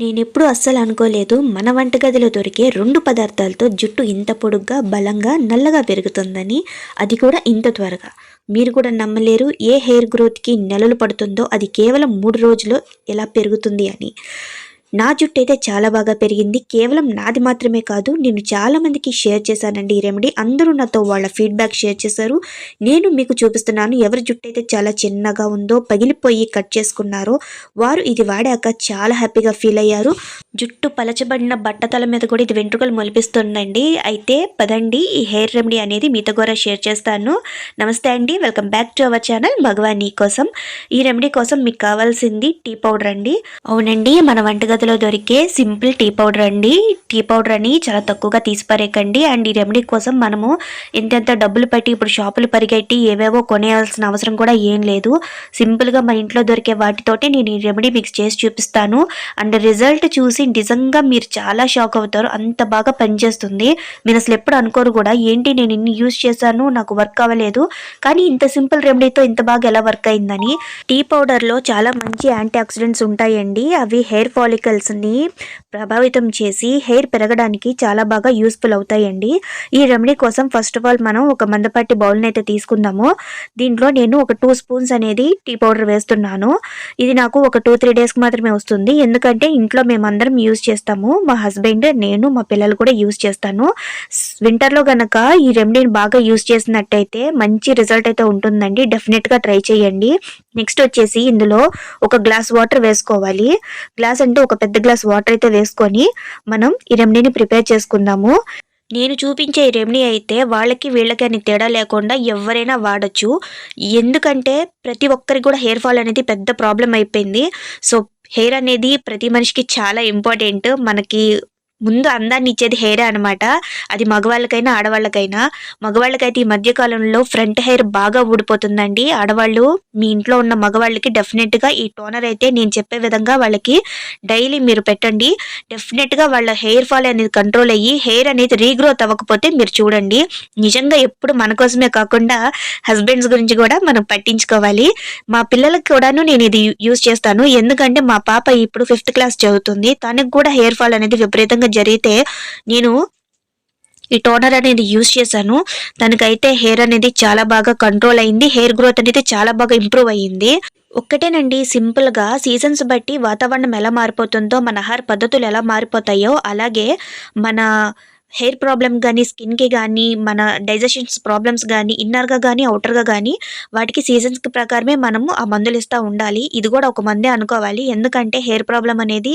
నేనెప్పుడు అస్సలు అనుకోలేదు మన వంటగదిలో దొరికే రెండు పదార్థాలతో జుట్టు ఇంత పొడుగ్గా బలంగా నల్లగా పెరుగుతుందని. అది కూడా ఇంత త్వరగా. మీరు కూడా నమ్మలేరు ఏ హెయిర్ గ్రోత్కి నెలలు పడుతుందో అది కేవలం మూడు రోజుల్లో ఎలా పెరుగుతుంది అని. నా జుట్టు అయితే చాలా బాగా పెరిగింది. కేవలం నాది మాత్రమే కాదు నేను చాలా మందికి షేర్ చేశానండి ఈ రెమెడీ అందరూ నాతో వాళ్ళ ఫీడ్బ్యాక్ షేర్ చేశారు. నేను మీకు చూపిస్తున్నాను ఎవరి జుట్టు అయితే చాలా చిన్నగా ఉందో పగిలిపోయి కట్ చేసుకున్నారో వారు ఇది వాడాక చాలా హ్యాపీగా ఫీల్ అయ్యారు. జుట్టు పలచబడిన బట్టతల మీద కూడా ఇది వెంట్రుకలు మొలిపిస్తుందండి. అయితే పదండి ఈ హెయిర్ రెమెడీ అనేది మీతో కూడా షేర్ చేస్తాను. నమస్తే అండి welcome back to our channel భగవాన్ కోసం. ఈ రెమెడీ కోసం మీకు కావాల్సింది టీ పౌడర్ అండి. అవునండి మన వంటగదిలో దొరికే సింపుల్ టీ పౌడర్ అండి. టీ పౌడర్ అని చాలా తక్కువగా తీసిపారేకండి అండ్ ఈ రెమెడీ కోసం మనము ఎంతెంత డబ్బులు పెట్టి ఇప్పుడు షాపులు పరిగెట్టి ఏవేవో కొనేయాల్సిన అవసరం కూడా ఏం లేదు. సింపుల్గా మన ఇంట్లో దొరికే వాటితోటి నేను ఈ రెమెడీ మిక్స్ చేసి చూపిస్తాను. అండ్ రిజల్ట్ చూసి నిజంగా మీరు చాలా షాక్ అవుతారు. అంత బాగా పనిచేస్తుంది. మీరు అసలు ఎప్పుడు అనుకోరు కూడా ఏంటి నేను ఇన్ని యూజ్ చేశాను నాకు వర్క్ అవ్వలేదు. కానీ ఇంత సింపుల్ రెమెడీతో ఇంత బాగా ఎలా వర్క్ అయిందని. టీ పౌడర్లో చాలా మంచి యాంటీ ఆక్సిడెంట్స్ ఉంటాయండి. అవి హెయిర్ ఫాలికల్స్ని ప్రభావితం చేసి హెయిర్ పెరగడానికి చాలా బాగా యూస్ఫుల్ అవుతాయండి. ఈ రెమెడీ కోసం ఫస్ట్ ఆఫ్ ఆల్ మనం ఒక మందపాటి బౌల్ని అయితే తీసుకుందాము. దీంట్లో నేను ఒక టూ స్పూన్స్ అనేది టీ పౌడర్ వేస్తున్నాను. ఇది నాకు ఒక టూ త్రీ డేస్కి మాత్రమే వస్తుంది. ఎందుకంటే ఇంట్లో మేమందరం యూజ్ చేస్తాము. మా హస్బెండ్ నేను మా పిల్లలు కూడా యూజ్ చేస్తాను. వింటర్లో గనక ఈ రెమెడీని బాగా యూజ్ చేసినట్టయితే మంచి రిజల్ట్ అయితే ఉంటుందండి. డెఫినెట్గా ట్రై చేయండి. నెక్స్ట్ వచ్చేసి ఇందులో ఒక గ్లాస్ వాటర్ వేసుకోవాలి. గ్లాస్ అంటే ఒక పెద్ద గ్లాస్ వాటర్ అయితే వేసుకొని మనం ఈ రెమెడీని ప్రిపేర్ చేసుకుందాము. నేను చూపించే ఈ రెమెడీ అయితే వాళ్ళకి వీళ్ళకి అని తేడా లేకుండా ఎవరైనా వాడచ్చు. ఎందుకంటే ప్రతి ఒక్కరికి కూడా హెయిర్ ఫాల్ అనేది పెద్ద ప్రాబ్లం అయిపోయింది. సో హెయిర్ అనేది ప్రతి మనిషికి చాలా ఇంపార్టెంట్. మనకి ముందు అందాన్ని ఇచ్చేది హెయిర్ అనమాట అది మగవాళ్ళకైనా ఆడవాళ్ళకైనా. మగవాళ్ళకైతే ఈ మధ్య కాలంలో ఫ్రంట్ హెయిర్ బాగా ఊడిపోతుందండి. ఆడవాళ్ళు మీ ఇంట్లో ఉన్న మగవాళ్ళకి డెఫినెట్గా ఈ టోనర్ అయితే నేను చెప్పే విధంగా వాళ్ళకి డైలీ మీరు పెట్టండి. డెఫినెట్గా వాళ్ళ హెయిర్ ఫాల్ అనేది కంట్రోల్ అయ్యి హెయిర్ అనేది రీగ్రోత్ అవ్వకపోతే మీరు చూడండి. నిజంగా ఎప్పుడు మన కోసమే కాకుండా హస్బెండ్స్ గురించి కూడా మనం పట్టించుకోవాలి. మా పిల్లలకి కూడాను నేను ఇది యూజ్ చేస్తాను. ఎందుకంటే మా పాప ఇప్పుడు ఫిఫ్త్ క్లాస్ చదువుతుంది. తనకు కూడా హెయిర్ ఫాల్ అనేది విపరీతంగా జరిగితే నేను ఈ టోనర్ అనేది యూజ్ చేశాను. దానికైతే హెయిర్ అనేది చాలా బాగా కంట్రోల్ అయింది. హెయిర్ గ్రోత్ అనేది చాలా బాగా ఇంప్రూవ్ అయ్యింది. ఒక్కటేనండి సింపుల్గా సీజన్స్ బట్టి వాతావరణం ఎలా మారిపోతుందో మన ఆహార పద్ధతులు ఎలా మారిపోతాయో అలాగే మన హెయిర్ ప్రాబ్లమ్ కానీ స్కిన్కి కానీ మన డైజెషన్స్ ప్రాబ్లమ్స్ కానీ ఇన్నర్గా కానీ అవుటర్గా కానీ వాటికి సీజన్స్కి ప్రకారమే మనము ఆ మందులు ఇస్తూ ఉండాలి. ఇది కూడా ఒక మందే అనుకోవాలి. ఎందుకంటే హెయిర్ ప్రాబ్లం అనేది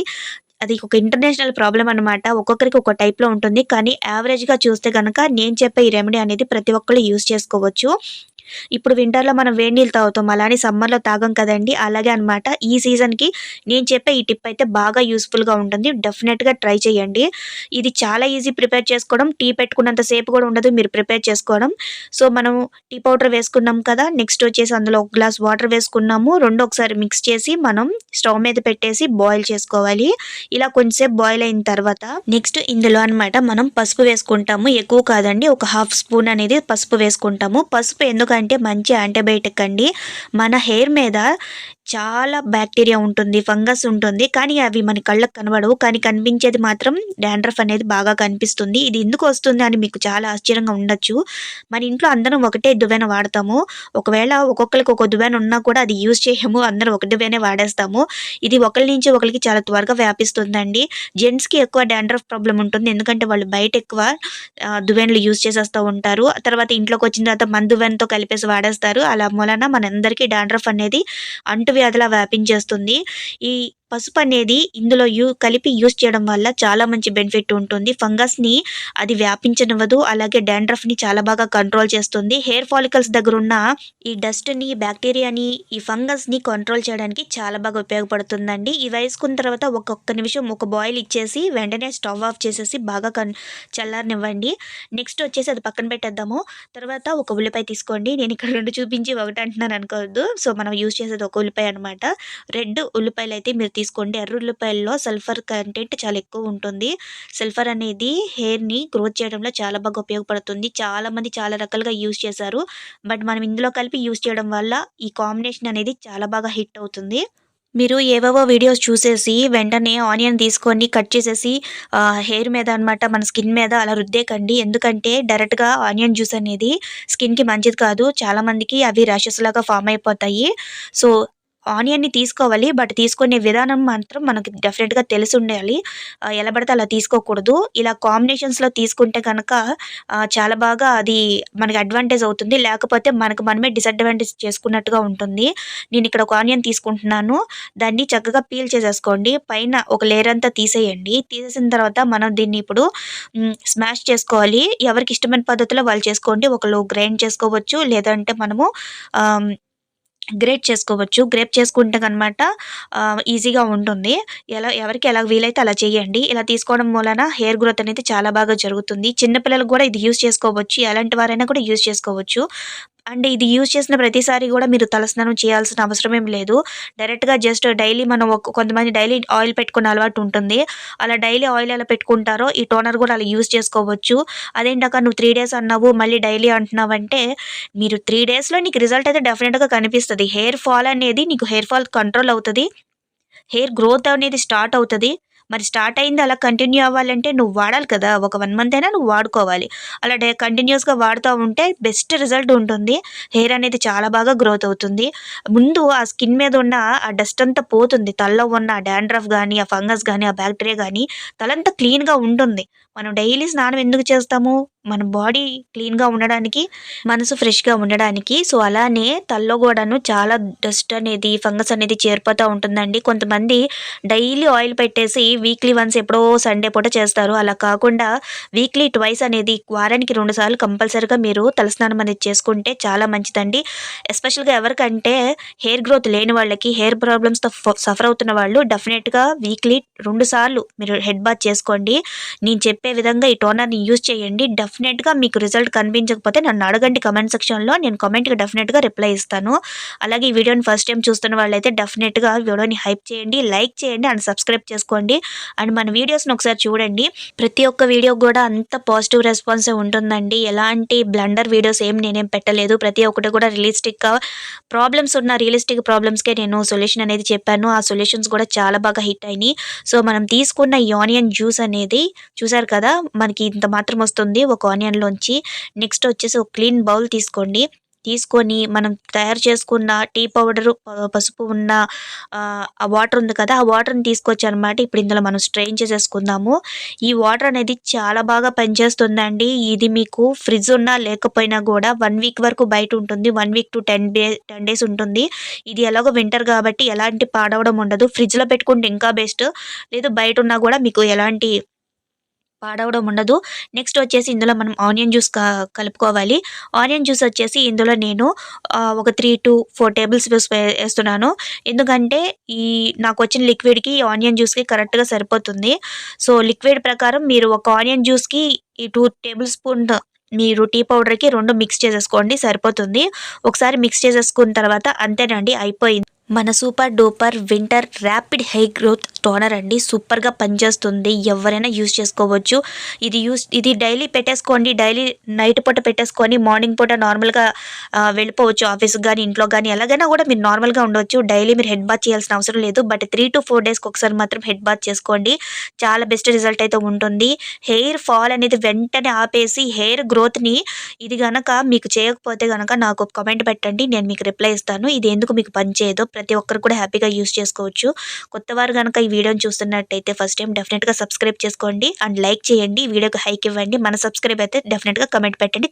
అది ఒక ఇంటర్నేషనల్ ప్రాబ్లం అనమాట ఒక్కొక్కరికి ఒక టైప్లో ఉంటుంది. కానీ యావరేజ్గా చూస్తే కనుక నేను చెప్పే ఈ రెమెడీ అనేది ప్రతి ఒక్కరు యూస్ చేసుకోవచ్చు. ఇప్పుడు వింటర్లో మనం వేడి నీళ్ళు తాగుతాం. అలానే సమ్మర్లో తాగం కదండి. అలాగే అనమాట ఈ సీజన్కి నేను చెప్పే ఈ టిప్ అయితే బాగా యూస్ఫుల్గా ఉంటుంది. డెఫినెట్గా ట్రై చేయండి. ఇది చాలా ఈజీ ప్రిపేర్ చేసుకోవడం. టీ పెట్టుకున్నంత సేపు కూడా ఉండదు. మీరు ప్రిపేర్ చేసుకోవడం. సో మనం టీ పౌడర్ వేసుకున్నాం కదా నెక్స్ట్ వచ్చేసి అందులో ఒక గ్లాస్ వాటర్ వేసుకున్నాము. రెండు ఒకసారి మిక్స్ చేసి మనం స్టవ్ మీద పెట్టేసి బాయిల్ చేసుకోవాలి. ఇలా కొంచెంసేపు బాయిల్ అయిన తర్వాత నెక్స్ట్ ఇందులో అనమాట మనం పసుపు వేసుకుంటాము. ఎక్కువ కాదండి ఒక హాఫ్ స్పూన్ అనేది పసుపు వేసుకుంటాము. పసుపు ఎందుకంటే మంచి యాంటీబయాటిక్ అండి. మన హెయిర్ మీద చాలా బ్యాక్టీరియా ఉంటుంది ఫంగస్ ఉంటుంది కానీ అవి మన కళ్ళకు కనబడవు. కానీ కనిపించేది మాత్రం డాండ్రఫ్ అనేది బాగా కనిపిస్తుంది. ఇది ఎందుకు వస్తుంది అని మీకు చాలా ఆశ్చర్యంగా ఉండొచ్చు. మన ఇంట్లో అందరం ఒకటే దువ్వెన వాడతాము. ఒకవేళ ఒక్కొక్కరికి ఒక దువ్వెన ఉన్నా కూడా అది యూజ్ చేయము. అందరం ఒక దువ్వెనే వాడేస్తాము. ఇది ఒకరి నుంచి ఒకరికి చాలా త్వరగా వ్యాపిస్తుందండి. జెంట్స్కి ఎక్కువ డాండ్రఫ్ ప్రాబ్లం ఉంటుంది. ఎందుకంటే వాళ్ళు బయట ఎక్కువ ఆ, దువ్వెనలు యూజ్ చేసేస్తూ ఉంటారు. ఆ తర్వాత ఇంట్లోకి వచ్చిన తర్వాత మన దువ్వెనతో కలిపేసి వాడేస్తారు. అలా మూలన మనందరికీ డాండ్రఫ్ అనేది అంటువ్యాధిలా వ్యాపించేస్తుంది. ఈ పసుపు అనేది ఇందులో యూ కలిపి యూస్ చేయడం వల్ల చాలా మంచి బెనిఫిట్ ఉంటుంది. ఫంగస్ని అది వ్యాపించనివ్వదు. అలాగే డాండ్రఫ్ని చాలా బాగా కంట్రోల్ చేస్తుంది. హెయిర్ ఫాలికల్స్ దగ్గర ఉన్న ఈ డస్ట్ని బ్యాక్టీరియాని ఈ ఫంగస్ని కంట్రోల్ చేయడానికి చాలా బాగా ఉపయోగపడుతుందండి. ఇవి వేసుకున్న తర్వాత ఒక్కొక్క నిమిషం ఒక బాయిల్ ఇచ్చేసి వెంటనే స్టవ్ ఆఫ్ చేసేసి బాగా కన్ చల్లారనివ్వండి. నెక్స్ట్ వచ్చేసి అది పక్కన పెట్టేద్దాము. తర్వాత ఒక ఉల్లిపాయ తీసుకోండి. నేను ఇక్కడ రెండు చూపించి ఒకటి అంటున్నాను అనుకోవద్దు. సో మనం యూజ్ చేసేది ఒక ఉల్లిపాయ అనమాట రెడ్ ఉల్లిపాయలు అయితే మీరు తీసుకోండి. ఎర్ర ఉల్లిపాయల్లో సల్ఫర్ కంటెంట్ చాలా ఎక్కువ ఉంటుంది. సల్ఫర్ అనేది హెయిర్ని గ్రోత్ చేయడంలో చాలా బాగా ఉపయోగపడుతుంది. చాలామంది చాలా రకాలుగా యూజ్ చేశారు. బట్ మనం ఇందులో కలిపి యూజ్ చేయడం వల్ల ఈ కాంబినేషన్ అనేది చాలా బాగా హిట్ అవుతుంది. మీరు ఏవేవో వీడియోస్ చూసేసి వెంటనే ఆనియన్ తీసుకొని కట్ చేసేసి హెయిర్ మీద అనమాట మన స్కిన్ మీద అలా రుద్దేకండి. ఎందుకంటే డైరెక్ట్గా ఆనియన్ జ్యూస్ అనేది స్కిన్కి మంచిది కాదు. చాలామందికి అవి ర్యాషెస్ లాగా ఫామ్ అయిపోతాయి. సో ఆనియన్ని తీసుకోవాలి. బట్ తీసుకునే విధానం మాత్రం మనకి డెఫినెట్గా తెలిసి ఉండాలి. ఎలా పడితే అలా తీసుకోకూడదు. ఇలా కాంబినేషన్స్లో తీసుకుంటే కనుక చాలా బాగా అది మనకి అడ్వాంటేజ్ అవుతుంది. లేకపోతే మనకు మనమే డిసడ్వాంటేజ్ చేసుకున్నట్టుగా ఉంటుంది. నేను ఇక్కడ ఒక ఆనియన్ తీసుకుంటున్నాను. దాన్ని చక్కగా పీల్ చేసేసుకోండి. పైన ఒక లేయర్ అంతా తీసేయండి. తీసేసిన తర్వాత మనం దీన్ని ఇప్పుడు స్మాష్ చేసుకోవాలి. ఎవరికి ఇష్టమైన పద్ధతిలో వాళ్ళు చేసుకోండి. ఒకళ్ళు గ్రైండ్ చేసుకోవచ్చు. లేదంటే మనము గ్రేట్ చేసుకోవచ్చు. గ్రేప్ చేసుకుంటే కనమాట ఈజీగా ఉంటుంది. ఎలా ఎవరికి ఎలా వీలైతే అలా చేయండి. ఇలా తీసుకోవడం వలన హెయిర్ గ్రోత్ అనేది చాలా బాగా జరుగుతుంది. చిన్నపిల్లలకు కూడా ఇది యూస్ చేసుకోవచ్చు. ఎలాంటి వారైనా కూడా యూస్ చేసుకోవచ్చు. అండ్ ఇది యూజ్ చేసిన ప్రతిసారి కూడా మీరు తలస్నానం చేయాల్సిన అవసరం ఏం లేదు. డైరెక్ట్గా జస్ట్ డైలీ మనం కొంతమంది డైలీ ఆయిల్ పెట్టుకునే అలవాటు ఉంటుంది. అలా డైలీ ఆయిల్ ఎలా పెట్టుకుంటారో ఈ టోనర్ కూడా అలా యూజ్ చేసుకోవచ్చు. అదేంటాక నువ్వు త్రీ డేస్ అన్నావు మళ్ళీ డైలీ అంటున్నావంటే మీరు త్రీ డేస్లో నీకు రిజల్ట్ అయితే డెఫినెట్గా కనిపిస్తుంది. హెయిర్ ఫాల్ అనేది నీకు హెయిర్ ఫాల్ కంట్రోల్ అవుతుంది. హెయిర్ గ్రోత్ అనేది స్టార్ట్ అవుతుంది. మరి స్టార్ట్ అయింది అలా కంటిన్యూ అవ్వాలంటే నువ్వు వాడాలి కదా. ఒక వన్ మంత్ అయినా నువ్వు వాడుకోవాలి. అలా డే కంటిన్యూస్గా వాడుతూ ఉంటే బెస్ట్ రిజల్ట్ ఉంటుంది. హెయిర్ అనేది చాలా బాగా గ్రోత్ అవుతుంది. ముందు ఆ స్కిన్ మీద ఉన్న ఆ డస్ట్ అంతా పోతుంది. తలలో ఉన్న ఆ డాండ్రఫ్ కానీ ఆ ఫంగస్ కానీ ఆ బ్యాక్టీరియా కానీ తలంతా క్లీన్గా ఉంటుంది. మనం డైలీ స్నానం ఎందుకు చేస్తాము? మన బాడీ క్లీన్గా ఉండడానికి మనసు ఫ్రెష్గా ఉండడానికి. సో అలానే తల్లో కూడాను చాలా డస్ట్ అనేది ఫంగస్ అనేది చేరిపోతూ ఉంటుందండి. కొంతమంది డైలీ ఆయిల్ పెట్టేసి వీక్లీ వన్స్ ఎప్పుడో సండే పూట చేస్తారు. అలా కాకుండా వీక్లీ ట్వైస్ అనేది వారానికి రెండు సార్లు కంపల్సరీగా మీరు తలస్నానం అనేది చేసుకుంటే చాలా మంచిదండి. ఎస్పెషల్గా ఎవరికంటే హెయిర్ గ్రోత్ లేని వాళ్ళకి హెయిర్ ప్రాబ్లమ్స్తో సఫర్ అవుతున్న వాళ్ళు డెఫినెట్గా వీక్లీ రెండు సార్లు మీరు హెడ్ బాత్ చేసుకోండి. నేను చెప్పే విధంగా ఈ టోనర్ని యూజ్ చేయండి. డెఫినెట్గా మీకు రిజల్ట్ కనిపించకపోతే నన్ను అడగండి కమెంట్ సెక్షన్లో. నేను కామెంట్కి డెఫినెట్గా రిప్లై ఇస్తాను. అలాగే ఈ వీడియోని ఫస్ట్ టైం చూస్తున్న వాళ్ళైతే డెఫినెట్గా వీడియోని హైప్ చేయండి లైక్ చేయండి అండ్ సబ్స్క్రైబ్ చేసుకోండి. అండ్ మన వీడియోస్ని ఒకసారి చూడండి. ప్రతి ఒక్క వీడియో కూడా అంత పాజిటివ్ రెస్పాన్సే ఉంటుందండి. ఎలాంటి బ్లండర్ వీడియోస్ ఏం నేనేం పెట్టలేదు. ప్రతి ఒక్కటి కూడా రియలిస్టిక్గా ప్రాబ్లమ్స్ ఉన్న రియలిస్టిక్ ప్రాబ్లమ్స్కే నేను సొల్యూషన్ అనేది చెప్పాను. ఆ సొల్యూషన్స్ కూడా చాలా బాగా హిట్ అయినాయి. సో మనం తీసుకున్న ఈ ఆనియన్ జ్యూస్ అనేది చూసారు కదా మనకి ఇంత మాత్రం వస్తుంది. ఒక ఆనియన్లోంచి నెక్స్ట్ వచ్చేసి ఒక క్లీన్ బౌల్ తీసుకోండి. తీసుకొని మనం తయారు చేసుకున్న టీ పౌడరు పసుపు ఉన్న ఆ, ఆ వాటర్ ఉంది కదా ఆ వాటర్ని తీసుకొచ్చి అనమాట ఇప్పుడు ఇందులో మనం స్ట్రెయిన్ చేసేసుకుందాము. ఈ వాటర్ అనేది చాలా బాగా పనిచేస్తుందండి. ఇది మీకు ఫ్రిడ్జ్ ఉన్నా లేకపోయినా కూడా వన్ వీక్ వరకు బయట ఉంటుంది. One week to ten day ten days ఉంటుంది. ఇది ఎలాగో వింటర్ కాబట్టి ఎలాంటి పాడవడం ఉండదు. ఫ్రిడ్జ్లో పెట్టుకుంటే ఇంకా బెస్ట్. లేదు బయట ఉన్నా కూడా మీకు ఎలాంటి పాడవడం ఉండదు. నెక్స్ట్ వచ్చేసి ఇందులో మనం ఆనియన్ జ్యూస్ కలుపుకోవాలి. ఆనియన్ జ్యూస్ వచ్చేసి ఇందులో నేను ఒక three to four tablespoons వేస్తున్నాను. ఎందుకంటే ఈ నాకు వచ్చిన లిక్విడ్కి ఆనియన్ జ్యూస్కి కరెక్ట్గా సరిపోతుంది. సో లిక్విడ్ ప్రకారం మీరు ఒక ఆనియన్ జ్యూస్కి ఈ టూ టేబుల్ స్పూన్ మీరు టీ పౌడర్కి రెండు మిక్స్ చేసేసుకోండి సరిపోతుంది. ఒకసారి మిక్స్ చేసేసుకున్న తర్వాత అంతేనండి అయిపోయింది. మన super duper winter rapid hair growth toner అండి. సూపర్గా పనిచేస్తుంది. ఎవరైనా యూస్ చేసుకోవచ్చు. ఇది యూస్ ఇది డైలీ పెట్టేసుకోండి. డైలీ నైట్ పూట పెట్టేసుకొని మార్నింగ్ పూట నార్మల్గా వెళ్ళిపోవచ్చు ఆఫీస్కి కానీ ఇంట్లో కానీ ఎలాగైనా కూడా మీరు నార్మల్గా ఉండవచ్చు డైలీ మీరు హెడ్ బాత్ చేయాల్సిన అవసరం లేదు. బట్ త్రీ టు ఫోర్ డేస్కి ఒకసారి మాత్రం హెడ్ బాత్ చేసుకోండి. చాలా బెస్ట్ రిజల్ట్ అయితే ఉంటుంది. హెయిర్ ఫాల్ అనేది వెంటనే ఆపేసి హెయిర్ గ్రోత్ని ఇది కనుక మీకు చేయకపోతే కనుక నాకు కమెంట్ పెట్టండి. నేను మీకు రిప్లై ఇస్తాను. ఇది ఎందుకు మీకు పనిచేయదో ప్రతి ఒక్కరు కూడా హ్యాపీగా యూస్ చేసుకోవచ్చు. కొత్త వారు కనుక ఈ వీడియోని చూస్తున్నట్టయితే ఫస్ట్ టైం డెఫినెట్గా సబ్స్క్రైబ్ చేసుకోండి. అండ్ లైక్ చేయండి. వీడియోకి హైక్ ఇవ్వండి. మన సబ్స్క్రైబ్ అయితే డెఫినెట్గా కమెంట్ పెట్టండి.